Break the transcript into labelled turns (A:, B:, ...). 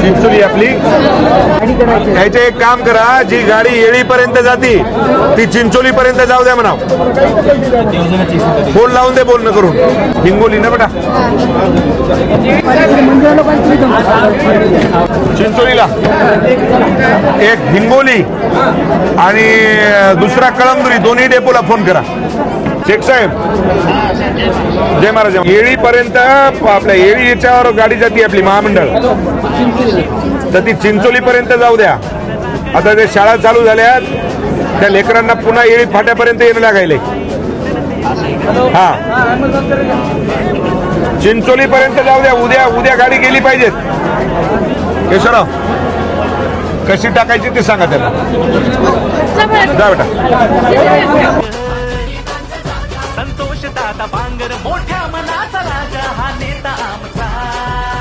A: चिंचोली आपली. ह्याचे एक काम करा जी गाडी येळीपर्यंत जाती ती चिंचोली पर्यंत जाऊ द्या म्हणा फोन लावून दे बोलणं करून. हिंगोली ना बेटा. चिंचोलीला. एक हिंगोली आणि दुसरा कळमदुरी दोन्ही डेपोला फोन करा. शेख साहेब. जय महाराज येळीपर्यंत आपल्या येळी याच्यावर गाडी जाते आपली महामंडळ. तर ती चिंचोली पर्यंत जाऊ द्या. आता ज्या शाळा चालू झाल्यात त्या लेकरांना पुन्हा येळी फाट्यापर्यंत येणं लागायले. हा. चिंचोली पर्यंत जाऊ द्या. उद्या उद्या गाडी गेली पाहिजेत. केशवराव कशी टाकायची ते सांगा त्याला. जा बेटा.
B: संतोष बांगर मोठ्या मनाचा राजा हा नेता.